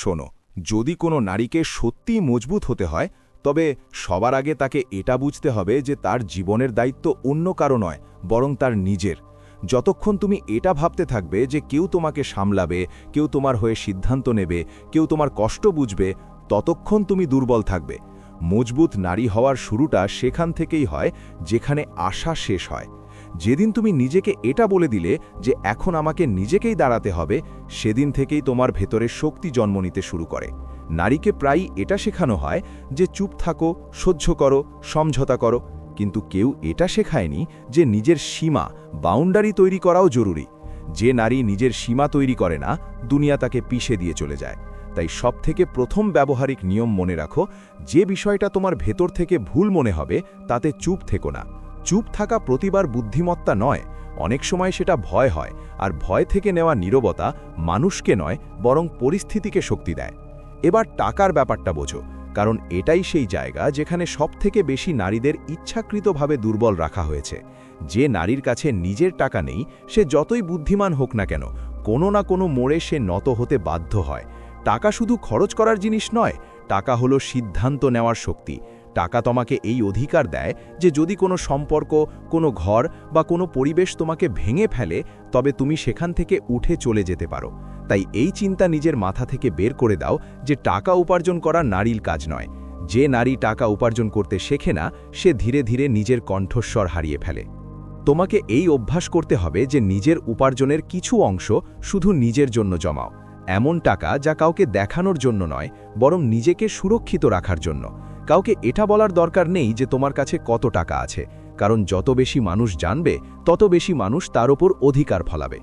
শোনো, যদি কোনো নারীকে সত্যিই মজবুত হতে হয়, তবে সবার আগে তাকে এটা বুঝতে হবে যে তার জীবনের দায়িত্ব অন্য কারও নয়, বরং তার নিজের। যতক্ষণ তুমি এটা ভাবতে থাকবে যে কেউ তোমাকে সামলাবে, কেউ তোমার হয়ে সিদ্ধান্ত নেবে, কেউ তোমার কষ্ট বুঝবে, ততক্ষণ তুমি দুর্বল থাকবে। মজবুত নারী হওয়ার শুরুটা সেখান থেকেই হয়, যেখানে আশা শেষ হয়। যেদিন তুমি নিজেকে এটা বলে দিলে যে এখন আমাকে নিজেকেই দাঁড়াতে হবে, সেদিন থেকেই তোমার ভেতরে শক্তি জন্ম নিতে শুরু করে। নারীকে প্রায়ই এটা শেখানো হয় যে চুপ থাকো, সহ্য করো, সমঝোতা করো, কিন্তু কেউ এটা শেখায়নি যে নিজের সীমা, বাউন্ডারি তৈরি করাও জরুরি। যে নারী নিজের সীমা তৈরি করে না, দুনিয়া তাকে পিষে দিয়ে চলে যায়। তাই সবথেকে প্রথম ব্যবহারিক নিয়ম মনে রাখো, যে বিষয়টা তোমার ভেতর থেকে ভুল মনে হবে, তাতে চুপ থেকো না। চুপ থাকা প্রতিবার বুদ্ধিমত্তা নয়, অনেক সময় সেটা ভয় হয়, আর ভয় থেকে নেওয়া নীরবতা মানুষকে নয়, বরং পরিস্থিতিকে শক্তি দেয়। এবার টাকার ব্যাপারটা বোঝো, কারণ এটাই সেই জায়গা যেখানে সবথেকে বেশি নারীদের ইচ্ছাকৃতভাবে দুর্বল রাখা হয়েছে। যে নারীর কাছে নিজের টাকা নেই, সে যতই বুদ্ধিমান হোক না কেন, কোনো না কোনো মোড়ে সে নত হতে বাধ্য হয়। টাকা শুধু খরচ করার জিনিস নয়, টাকা হলো সিদ্ধান্ত নেওয়ার শক্তি। টাকা তোমাকে এই অধিকার দেয় যে যদি কোনো সম্পর্ক, কোনো ঘর বা কোনো পরিবেশ তোমাকে ভেঙে ফেলে, তবে তুমি সেখান থেকে উঠে চলে যেতে পারো। তাই এই চিন্তা নিজের মাথা থেকে বের করে দাও যে টাকা উপার্জন করা নারীর কাজ নয়। যে নারী টাকা উপার্জন করতে শেখে না, সে ধীরে ধীরে নিজের কণ্ঠস্বর হারিয়ে ফেলে। তোমাকে এই অভ্যাস করতে হবে যে নিজের উপার্জনের কিছু অংশ শুধু নিজের জন্য জমাও। এমন টাকা যা কাউকে দেখানোর জন্য নয়, বরং নিজেকে সুরক্ষিত রাখার জন্য। কাউকে এটা বলার দরকার নেই যে তোমার কাছে কত টাকা আছে, কারণ যত বেশি মানুষ জানবে, তত বেশি মানুষ তার ওপর অধিকার ফলাবে।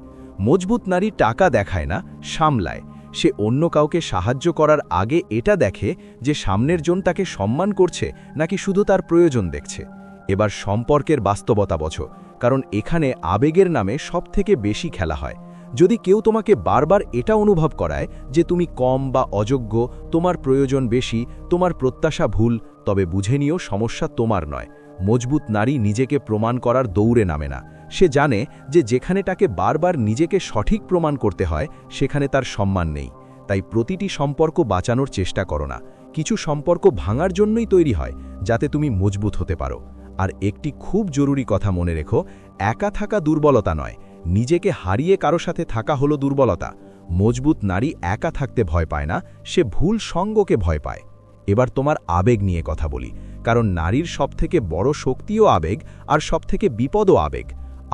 মজবুত নারী টাকা দেখায় না, সামলায়। সে অন্য কাউকে সাহায্য করার আগে এটা দেখে যে সামনের জন তাকে সম্মান করছে নাকি শুধু তার প্রয়োজন দেখছে। এবার সম্পর্কের বাস্তবতা বছো কারণ এখানে আবেগের নামে সবথেকে বেশি খেলা হয়। যদি কেউ তোমাকে বারবার এটা অনুভব করায় যে তুমি কম বা অযোগ্য, তোমার প্রয়োজন বেশি, তোমার প্রত্যাশা ভুল, তবে বুঝে নিও সমস্যা তোমার নয়। মজবুত নারী নিজেকে প্রমাণ করার দৌড়ে নামে না। সে জানে যে যেখানে তাকে বারবার নিজেকে সঠিক প্রমাণ করতে হয়, সেখানে তার সম্মান নেই। তাই প্রতিটি সম্পর্ক বাঁচানোর চেষ্টা করো না। কিছু সম্পর্ক ভাঙার জন্যই তৈরি হয়, যাতে তুমি মজবুত হতে পারো। আর একটি খুব জরুরি কথা মনে রেখো, একা থাকা দুর্বলতা নয়। নিজেকে হারিয়ে কারও সাথে থাকা হলো দুর্বলতা। মজবুত নারী একা থাকতে ভয় পায় না, সে ভুল সঙ্গকে ভয় পায়। এবার তোমার আবেগ নিয়ে কথা বলি, কারণ নারীর সবথেকে বড় শক্তিও আবেগ আর সবথেকে বিপদও আবেগ।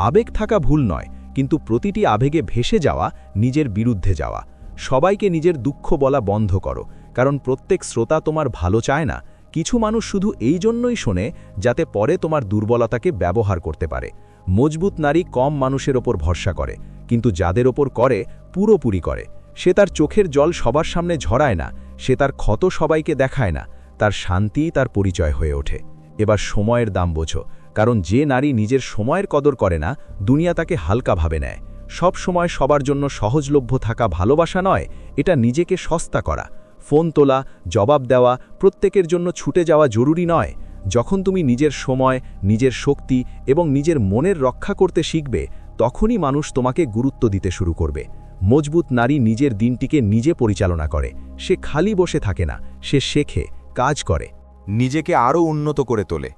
আবেগ থাকা ভুল নয়, কিন্তু প্রতিটি আবেগে ভেসে যাওয়া, নিজের বিরুদ্ধে যাওয়া। সবাইকে নিজের দুঃখ বলা বন্ধ করো, কারণ প্রত্যেক শ্রোতা তোমার ভালো চায় না। কিছু মানুষ শুধু এই জন্যই শোনে, যাতে পরে তোমার দুর্বলতাকে ব্যবহার করতে পারে। মজবুত নারী কম মানুষের ওপর ভরসা করে, কিন্তু যাদের ওপর করে, পুরোপুরি করে। সে তার চোখের জল সবার সামনে ঝরায় না, সে তার ক্ষত সবাইকে দেখায় না, তার শান্তি তার পরিচয় হয়ে ওঠে। এবার সময়ের দাম বোঝো, কারণ যে নারী নিজের সময়ের কদর করে না, দুনিয়া তাকে হালকা ভাবে নেয়। সব সময় সবার জন্য সহজলভ্য থাকা ভালোবাসা নয়, এটা নিজেকে সস্তা করা। ফোন তোলা, জবাব দেওয়া, প্রত্যেকের জন্য ছুটে যাওয়া জরুরি নয়। যখন তুমি নিজের সময়, নিজের শক্তি এবং নিজের মনের রক্ষা করতে শিখবে, তখনই মানুষ তোমাকে গুরুত্ব দিতে শুরু করবে। মজবুত নারী নিজের দিনটিকে নিজে পরিচালনা করে। সে খালি বসে থাকে না, সে শেখে, কাজ করে। নিজেকে আরও উন্নত করে তোলে।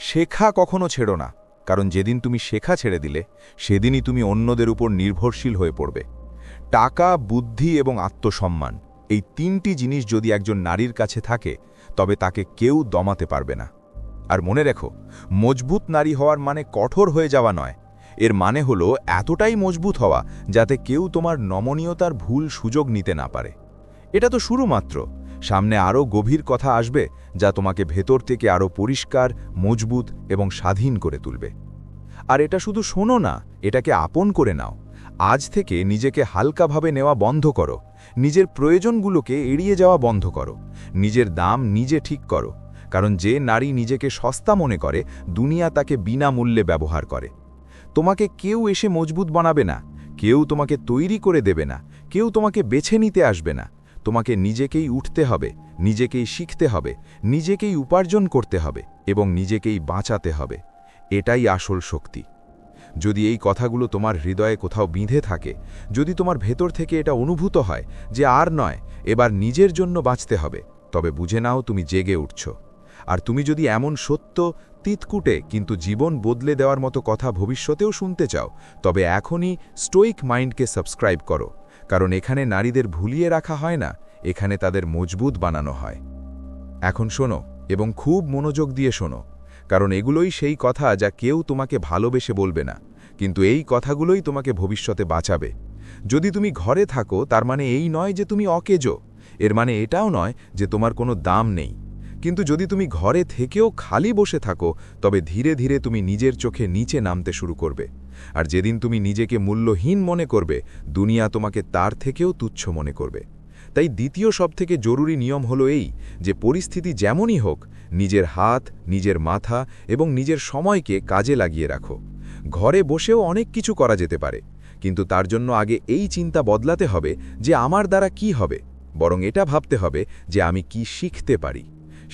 শেখা কখনো ছেড়ো না, কারণ যেদিন তুমি শেখা ছেড়ে দিলে, সেদিনই তুমি অন্যদের উপর নির্ভরশীল হয়ে পড়বে। টাকা, বুদ্ধি এবং আত্মসম্মান, এই তিনটি জিনিস যদি একজন নারীর কাছে থাকে, তবে তাকে কেউ দমাতে পারবে না। আর মনে রেখো, মজবুত নারী হওয়ার মানে কঠোর হয়ে যাওয়া নয়। এর মানে হলো এতটাই মজবুত হওয়া যাতে কেউ তোমার নমনীয়তার ভুল সুযোগ নিতে না পারে। এটা তো শুরু মাত্র। সামনে আরও গভীর কথা আসবে যা তোমাকে ভেতর থেকে আরও পরিষ্কার, মজবুত এবং স্বাধীন করে তুলবে। আর এটা শুধু শোনো না, এটাকে আপন করে নাও। আজ থেকে নিজেকে হালকাভাবে নেওয়া বন্ধ করো। নিজের প্রয়োজনগুলোকে এড়িয়ে যাওয়া বন্ধ করো। নিজের দাম নিজে ঠিক করো। কারণ যে নারী নিজেকে সস্তা মনে করে, দুনিয়া তাকে বিনামূল্যে ব্যবহার করে। তোমাকে কেউ এসে মজবুত বানাবে না, কেউ তোমাকে তৈরি করে দেবে না, কেউ তোমাকে বেছে নিতে আসবে না। তোমাকে নিজেকেই উঠতে হবে, নিজেকেই শিখতে হবে, নিজেকেই উপার্জন করতে হবে এবং নিজেকেই বাঁচাতে হবে। এটাই আসল শক্তি। যদি এই কথাগুলো তোমার হৃদয়ে কোথাও বিঁধে থাকে, যদি তোমার ভেতর থেকে এটা অনুভূত হয় যে আর নয়, এবার নিজের জন্য বাঁচতে হবে, তবে বুঝে নাও তুমি জেগে উঠছ। আর তুমি যদি এমন সত্য তিতকুটে কিন্তু জীবন বদলে দেওয়ার মতো কথা ভবিষ্যতেও শুনতে চাও, তবে এখনই স্টোইক মাইন্ডকে সাবস্ক্রাইব করো, কারণ এখানে নারীদের ভুলিয়ে রাখা হয় না, এখানে তাদের মজবুত বানানো হয়। এখন শোনো এবং খুব মনোযোগ দিয়ে শোনো, কারণ এগুলোই সেই কথা যা কেউ তোমাকে ভালোবেসে বলবে না, কিন্তু এই কথাগুলোই তোমাকে ভবিষ্যতে বাঁচাবে। যদি তুমি ঘরে থাকো, তার মানে এই নয় যে তুমি অকেজো, এর মানে এটাও নয় যে তোমার কোনো দাম নেই। কিন্তু যদি তুমি ঘরে থেকেও খালি বসে থাকো, তবে ধীরে ধীরে তুমি নিজের চোখে নিচে নামতে শুরু করবে। আর যেদিন তুমি নিজেকে মূল্যহীন মনে করবে, দুনিয়া তোমাকে তার থেকেও তুচ্ছ মনে করবে। তাই দ্বিতীয় সবথেকে জরুরি নিয়ম হলো এই, যে পরিস্থিতি যেমনই হোক, নিজের হাত, নিজের মাথা এবং নিজের সময়কে কাজে লাগিয়ে রাখো। ঘরে বসেও অনেক কিছু করা যেতে পারে, কিন্তু তার জন্য আগে এই চিন্তা বদলাতে হবে যে আমার দ্বারা কি হবে, বরং এটা ভাবতে হবে যে আমি কি শিখতে পারি।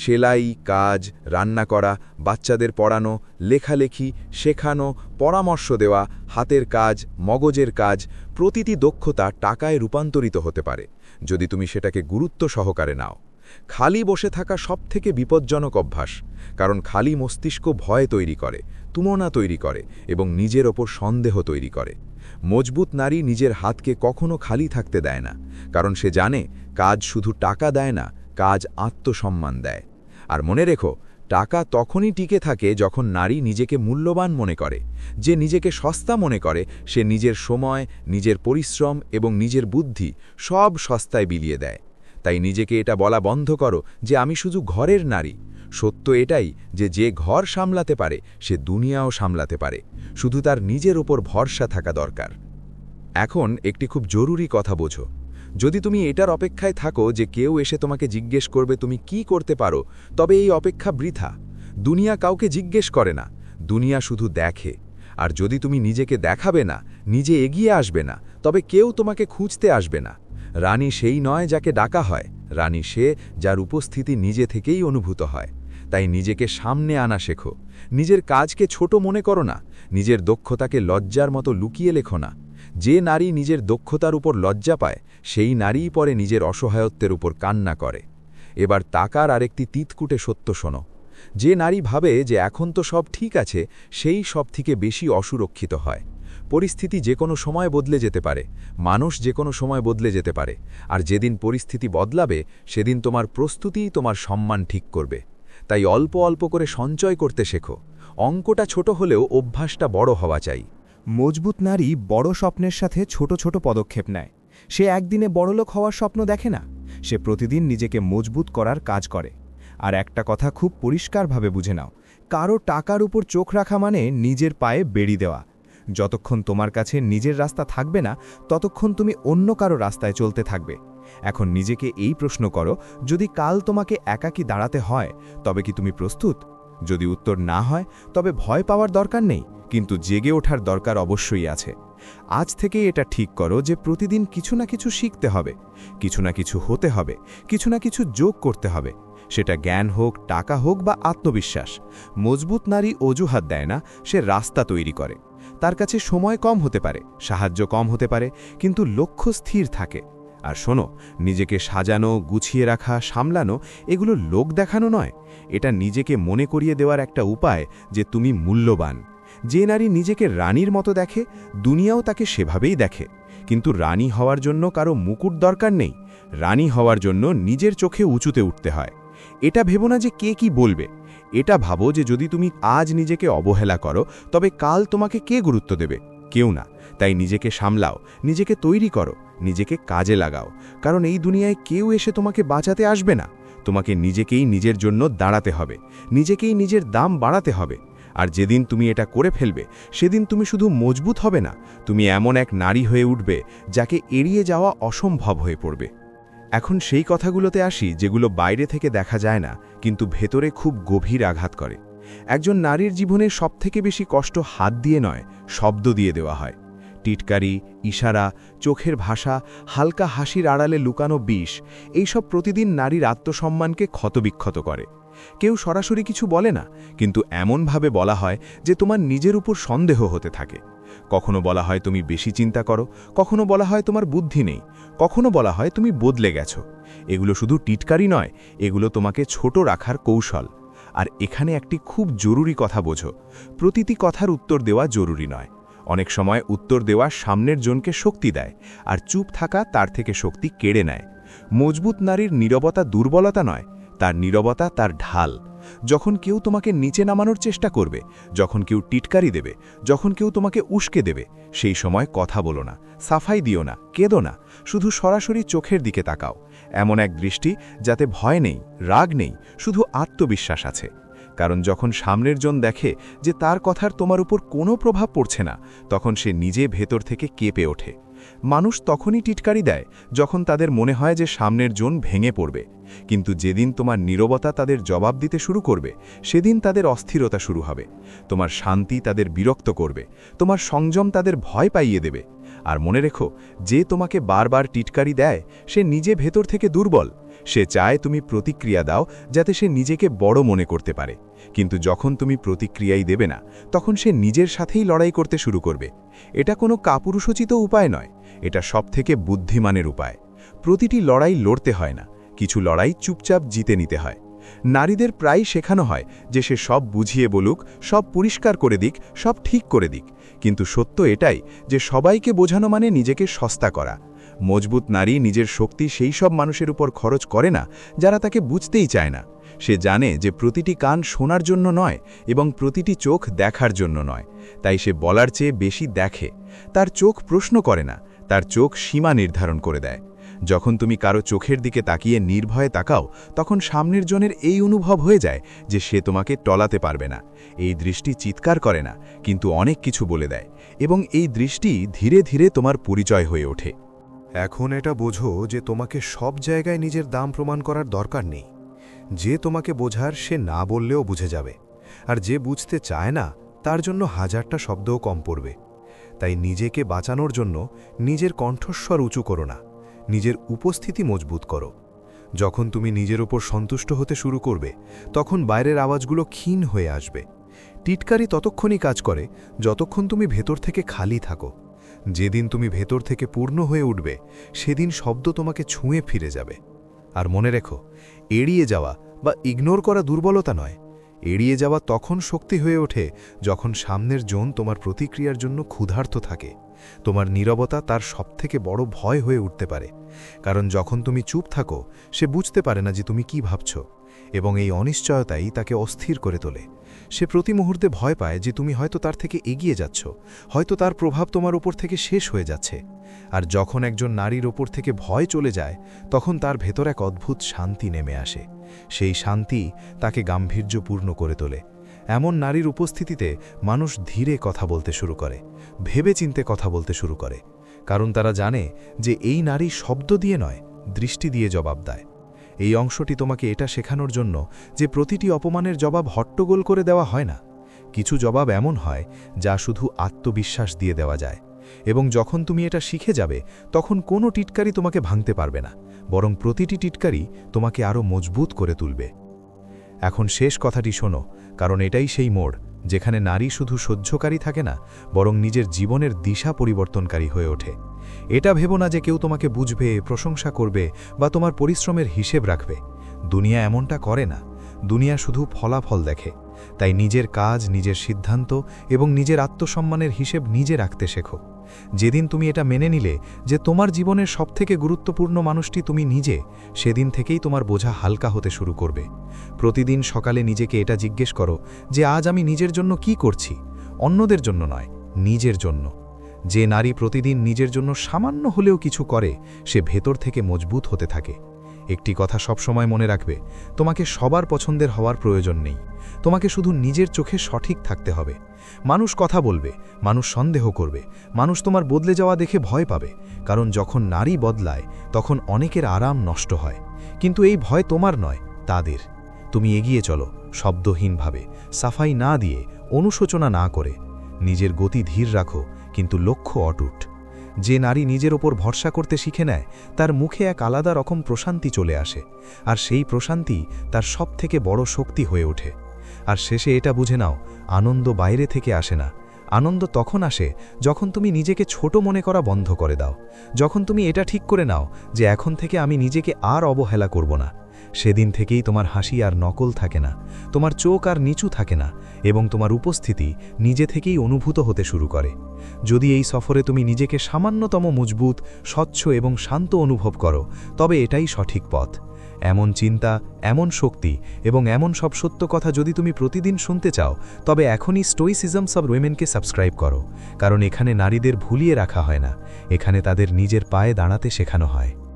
সেলাই, কাজ, রান্না করা, বাচ্চাদের পড়ানো, লেখালেখি, শেখানো, পরামর্শ দেওয়া, হাতের কাজ, মগজের কাজ, প্রতিটি দক্ষতা টাকায় রূপান্তরিত হতে পারে, যদি তুমি সেটাকে গুরুত্ব সহকারে নাও। খালি বসে থাকা সবথেকে বিপজ্জনক অভ্যাস, কারণ খালি মস্তিষ্ক ভয় তৈরি করে তুমনা তৈরি করে এবং নিজের ওপর সন্দেহ তৈরি করে। মজবুত নারী নিজের হাতকে কখনো খালি থাকতে দেয় না, কারণ সে জানে কাজ শুধু টাকা দেয় না, কাজ আত্মসম্মান দেয়। আর মনে রেখো, টাকা তখনই টিকে থাকে যখন নারী নিজেকে মূল্যবান মনে করে। যে নিজেকে সস্তা মনে করে, সে নিজের সময়, নিজের পরিশ্রম এবং নিজের বুদ্ধি সব সস্তায় বিলিয়ে দেয়। তাই নিজেকে এটা বলা বন্ধ করো যে আমি শুধু ঘরের নারী। সত্য এটাই যে যে ঘর সামলাতে পারে, সে দুনিয়াও সামলাতে পারে। শুধু তার নিজের ওপর ভরসা থাকা দরকার। এখন একটি খুব জরুরি কথা বোঝো। যদি তুমি এটার অপেক্ষায় থাকো যে কেউ এসে তোমাকে জিজ্ঞেস করবে তুমি কি করতে পারো, তবে এই অপেক্ষা বৃথা। দুনিয়া কাউকে জিজ্ঞেস করে না, দুনিয়া শুধু দেখে। আর যদি তুমি নিজেকে দেখাবে না, নিজে এগিয়ে আসবে না, তবে কেউ তোমাকে খুঁজতে আসবে না। রানী সেই নয় যাকে ডাকা হয়, রানী সে যার উপস্থিতি নিজে থেকেই অনুভূত হয়। তাই নিজেকে সামনে আনা শেখো। নিজের কাজকে ছোট মনে করো না, নিজের দক্ষতাকে লজ্জার মতো লুকিয়ে লেখো না। যে নারী নিজের দক্ষতার উপর লজ্জা পায় সেই নারীই পরে নিজের অসহায়ত্বের উপর কান্না করে। এবার তাকার আরেকটি তিতকুটে সত্য শোনো। যে নারী ভাবে যে এখন তো সব ঠিক আছে, সেই সব থেকে বেশি অসুরক্ষিত হয়। পরিস্থিতি যে কোনো সময় বদলে যেতে পারে, মানুষ যে কোনো সময় বদলে যেতে পারে, আর যেদিন পরিস্থিতি বদলাবে, সেদিন তোমার প্রস্তুতিই তোমার সম্মান ঠিক করবে। তাই অল্প অল্প করে সঞ্চয় করতে শেখো। অঙ্কটা ছোট হলেও অভ্যাসটা বড় হওয়া চাই। মজবুত নারী বড় স্বপ্নের সাথে ছোট ছোট পদক্ষেপ নেয়। সে একদিনে বড়লোক হওয়ার স্বপ্ন দেখে না। সে প্রতিদিন নিজেকে মজবুত করার কাজ করে। আর একটা কথা খুব পরিষ্কারভাবে বুঝে নাও। কারও টাকার উপর চোখ রাখা মানে নিজের পায়ে বেড়ি দেওয়া। যতক্ষণ তোমার কাছে নিজের রাস্তা থাকবে না, ততক্ষণ তুমি অন্য কারও রাস্তায় চলতে থাকবে। এখন নিজেকে এই প্রশ্ন করো, যদি কাল তোমাকে একাকি দাঁড়াতে হয়, তবে কি তুমি প্রস্তুত? যদি উত্তর না হয়, তবে ভয় পাওয়ার দরকার নেই, কিন্তু জেগে ওঠার দরকার অবশ্যই আছে। আজ থেকেই এটা ঠিক করো যে প্রতিদিন কিছু না কিছু শিখতে হবে, কিছু না কিছু হতে হবে, কিছু না কিছু যোগ করতে হবে। সেটা জ্ঞান হোক, টাকা হোক বা আত্মবিশ্বাস। মজবুত নারী অজুহাত দেয় না, সে রাস্তা তৈরি করে। তার কাছে সময় কম হতে পারে, সাহায্য কম হতে পারে, কিন্তু লক্ষ্য স্থির থাকে। আর শোনো, নিজেকে সাজানো, গুছিয়ে রাখা, সামলানো, এগুলো লোক দেখানো নয়। এটা নিজেকে মনে করিয়ে দেওয়ার একটা উপায় যে তুমি মূল্যবান। যে নারী নিজেকে রানীর মতো দেখে, দুনিয়াও তাকে সেভাবেই দেখে। কিন্তু রানী হওয়ার জন্য কারও মুকুট দরকার নেই। রানী হওয়ার জন্য নিজের চোখে উঁচুতে উঠতে হয়। এটা ভেবো না যে কে কি বলবে। এটা ভাবো যে যদি তুমি আজ নিজেকে অবহেলা করো, তবে কাল তোমাকে কে গুরুত্ব দেবে? কেউ না। তাই নিজেকে সামলাও, নিজেকে তৈরি করো, নিজেকে কাজে লাগাও। কারণ এই দুনিয়ায় কেউ এসে তোমাকে বাঁচাতে আসবে না। তোমাকে নিজেকেই নিজের জন্য দাঁড়াতে হবে। নিজেকেই নিজের দাম বাড়াতে হবে। আর যেদিন তুমি এটা করে ফেলবে, সেদিন তুমি শুধু মজবুত হবে না, তুমি এমন এক নারী হয়ে উঠবে যাকে এড়িয়ে যাওয়া অসম্ভব হয়ে পড়বে। এখন সেই কথাগুলোতে আসি যেগুলো বাইরে থেকে দেখা যায় না, কিন্তু ভেতরে খুব গভীর আঘাত করে। একজন নারীর জীবনে সবথেকে বেশি কষ্ট হাত দিয়ে নয়, শব্দ দিয়ে দেওয়া হয়। টিটকারি, ইশারা, চোখের ভাষা, হালকা হাসির আড়ালে লুকানো বিষ, এইসব প্রতিদিন নারীর আত্মসম্মানকে ক্ষতবিক্ষত করে। কেউ সরাসরি কিছু বলে না, কিন্তু এমনভাবে বলা হয় যে তোমার নিজের উপর সন্দেহ হতে থাকে। কখনো বলা হয় তুমি বেশি চিন্তা করো, কখনো বলা হয় তোমার বুদ্ধি নেই, কখনো বলা হয় তুমি বদলে গেছো। এগুলো শুধু টিটকারি নয়, এগুলো তোমাকে ছোট রাখার কৌশল। আর এখানে একটি খুব জরুরি কথা বোঝো, প্রতিটি কথার উত্তর দেওয়া জরুরি নয়। অনেক সময় উত্তর দেওয়া সামনের জনকে শক্তি দেয়, আর চুপ থাকা তার থেকে শক্তি কেড়ে নেয়। মজবুত নারীর নীরবতা দুর্বলতা নয় তার নীরবতা, তার ঢাল। যখন কেউ তোমাকে নিচে নামানোর চেষ্টা করবে, যখন কেউ টিটকারি দেবে, যখন কেউ তোমাকে উস্কে দেবে, সেই সময় কথা বলো না, সাফাই দিও না, কেঁদো না, শুধু সরাসরি চোখের দিকে তাকাও। এমন এক দৃষ্টি যাতে ভয় নেই, রাগ নেই, শুধু আত্মবিশ্বাস আছে। কারণ যখন সামনের জন দেখে যে তার কথার তোমার উপর কোনো প্রভাব পড়ছে না, তখন সে নিজে ভেতর থেকে কেঁপে ওঠে। মানুষ তখনই টিটকারি দেয় যখন তাদের মনে হয় যে সামনের জোন ভেঙে পড়বে। কিন্তু যেদিন তোমার নীরবতা তাদের জবাব দিতে শুরু করবে, সেদিন তাদের অস্থিরতা শুরু হবে। তোমার শান্তি তাদের বিরক্ত করবে, তোমার সংযম তাদের ভয় পাইয়ে দেবে। আর মনে রেখো, যে তোমাকে বারবার টিটকারি দেয়, সে নিজে ভেতর থেকে দুর্বল। সে চায় তুমি প্রতিক্রিয়া দাও যাতে সে নিজেকে বড় মনে করতে পারে। কিন্তু যখন তুমি প্রতিক্রিয়াই দেবে না, তখন সে নিজের সাথেই লড়াই করতে শুরু করবে। এটা কোনো কাপুরুষোচিত উপায় নয়, এটা সবথেকে বুদ্ধিমানের উপায়। প্রতিটি লড়াই লড়তে হয় না, কিছু লড়াই চুপচাপ জিতে নিতে হয়। নারীদের প্রায় শেখানো হয় যে সে সব বুঝিয়ে বলুক, সব পরিষ্কার করে দিক, সব ঠিক করে দিক। কিন্তু সত্য এটাই যে সবাইকে বোঝানো মানে নিজেকে সস্তা করা। মজবুত নারী নিজের শক্তি সেই সব মানুষের উপর খরচ করে না, যারা তাকে বুঝতেই চায় না। সে জানে যে প্রতিটি কান শোনার জন্য নয় এবং প্রতিটি চোখ দেখার জন্য নয়। তাই সে বলার চেয়ে বেশি দেখে। তার চোখ প্রশ্ন করে না, তার চোখ সীমা নির্ধারণ করে দেয়। যখন তুমি কারও চোখের দিকে তাকিয়ে নির্ভয়ে তাকাও, তখন সামনের জনের এই অনুভব হয়ে যায় যে সে তোমাকে টলাতে পারবে না। এই দৃষ্টি চিৎকার করে না, কিন্তু অনেক কিছু বলে দেয় এবং এই দৃষ্টি ধীরে ধীরে তোমার পরিচয় হয়ে ওঠে। এখন এটা বোঝো যে তোমাকে সব জায়গায় নিজের দাম প্রমাণ করার দরকার নেই। যে তোমাকে বোঝার সে না বললেও বুঝে যাবে। আর যে বুঝতে চায় না, তার জন্য হাজারটা শব্দও কম পড়বে। তাই নিজেকে বাঁচানোর জন্য নিজের কণ্ঠস্বর উঁচু করো না। নিজের উপস্থিতি মজবুত করো। যখন তুমি নিজের ওপর সন্তুষ্ট হতে শুরু করবে, তখন বাইরের আওয়াজগুলো ক্ষীণ হয়ে আসবে। টিটকারি ততক্ষণই কাজ করে, যতক্ষণ তুমি ভেতর থেকে খালি থাকো। যেদিন তুমি ভেতর থেকে পূর্ণ হয়ে উঠবে, সেদিন শব্দ তোমাকে ছুঁয়ে ফিরে যাবে। আর মনে রেখো, এড়িয়ে যাওয়া বা ইগনোর করা দুর্বলতা নয়। এড়িয়ে যাওয়া তখন শক্তি হয়ে ওঠে যখন সামনের জন তোমার প্রতিক্রিয়ার জন্য ক্ষুধার্ত থাকে। তোমার নীরবতা তার সবথেকে বড় ভয় হয়ে উঠতে পারে। কারণ যখন তুমি চুপ থাকো, সে বুঝতে পারে না যে তুমি কি ভাবছ। এবং এই অনিশ্চয়তাই তাকে অস্থির করে তোলে। সে প্রতি মুহূর্তে ভয় পায় যে তুমি হয়তো তার থেকে এগিয়ে যাচ্ছ, হয়তো তার প্রভাব তোমার ওপর থেকে শেষ হয়ে যাচ্ছে। আর যখন একজন নারীর ওপর থেকে ভয় চলে যায়, তখন তার ভেতর এক অদ্ভুত শান্তি নেমে আসে। সেই শান্তি তাকে গাম্ভীর্যপূর্ণ করে তোলে। এমন নারীর উপস্থিতিতে মানুষ ধীরে কথা বলতে শুরু করে ভেবে চিনতে কথা বলতে শুরু করে। কারণ তারা জানে যে এই নারী শব্দ দিয়ে নয়, দৃষ্টি দিয়ে জবাব দেয়। এই অংশটি তোমাকে এটা শেখানোর জন্য যে প্রতিটি অপমানের জবাব হট্টগোল করে দেওয়া হয় না। কিছু জবাব এমন হয় যা শুধু আত্মবিশ্বাস দিয়ে দেওয়া যায়। এবং যখন তুমি এটা শিখে যাবে, তখন কোনো টিটকারি তোমাকে ভাঙতে পারবে না, বরং প্রতিটি টিটকারি তোমাকে আরও মজবুত করে তুলবে। এখন শেষ কথাটি শোনো, কারণ এটাই সেই মোড়। যেখানে নারী শুধু সহ্যকারী থাকে না, বরং নিজের জীবনের দিশা পরিবর্তনকারী হয়ে ওঠে। এটা ভেব না যে কেউ তোমাকে বুঝবে, প্রশংসা করবে বা তোমার পরিশ্রমের হিসেব রাখবে। দুনিয়া এমনটা করে না। দুনিয়া শুধু ফলাফল দেখে। তাই নিজের কাজ, নিজের সিদ্ধান্ত এবং নিজের আত্মসম্মানের হিসেব নিজে রাখতে শেখো। যেদিন তুমি এটা মেনে নিলে যে তোমার জীবনের সবথেকে গুরুত্বপূর্ণ মানুষটি তুমি নিজে, সেদিন থেকেই তোমার বোঝা হালকা হতে শুরু করবে। প্রতিদিন সকালে নিজেকে এটা জিজ্ঞেস করো যে আজ আমি নিজের জন্য কি করছি? অন্যদের জন্য নয়, নিজের জন্য। যে নারী প্রতিদিন নিজের জন্য সামান্য হলেও কিছু করে, সে ভেতর থেকে মজবুত হতে থাকে। একটি কথা সবসময় মনে রাখবে, তোমাকে সবার পছন্দের হওয়ার প্রয়োজন নেই। তোমাকে শুধু নিজের চোখে সঠিক থাকতে হবে। মানুষ কথা বলবে, মানুষ সন্দেহ করবে, মানুষ তোমার বদলে যাওয়া দেখে ভয় পাবে, কারণ যখন নারী বদলায়, তখন অনেকের আরাম নষ্ট হয়। কিন্তু এই ভয় তোমার নয়, তাদের। তুমি এগিয়ে চলো, শব্দহীনভাবে, সাফাই না দিয়ে, অনুশোচনা না করে। নিজের গতি ধীর রাখো, কিন্তু লক্ষ্য অটুট। যে নারী নিজের ওপর ভরসা করতে শিখে নেয়, তার মুখে এক আলাদা রকম প্রশান্তি চলে আসে, আর সেই প্রশান্তি তার সবথেকে বড় শক্তি হয়ে ওঠে। আর শেষে এটা বুঝে নাও, আনন্দ বাইরে থেকে আসে না। আনন্দ তখন আসে যখন তুমি নিজেকে ছোট মনে করা বন্ধ করে দাও। যখন তুমি এটা ঠিক করে নাও যে এখন থেকে আমি নিজেকে আর অবহেলা করব না। সেদিন থেকেই তোমার হাসি আর নকল থাকে না, তোমার চোখ আর নিচু থাকে না এবং তোমার উপস্থিতি নিজে থেকেই অনুভূত হতে শুরু করে। যদি এই সফরে তুমি নিজেকে সামান্যতম মজবুত, স্বচ্ছ এবং শান্ত অনুভব করো, তবে এটাই সঠিক পথ। এমন চিন্তা, এমন শক্তি এবং এমন সব সত্য কথা যদি তুমি প্রতিদিন শুনতে চাও, তবে এখনই স্টোইসিজমস অব উইমেনকে সাবস্ক্রাইব করো, কারণ এখানে নারীদের ভুলিয়ে রাখা হয় না। এখানে তাদের নিজের পায়ে দাঁড়াতে শেখানো হয়।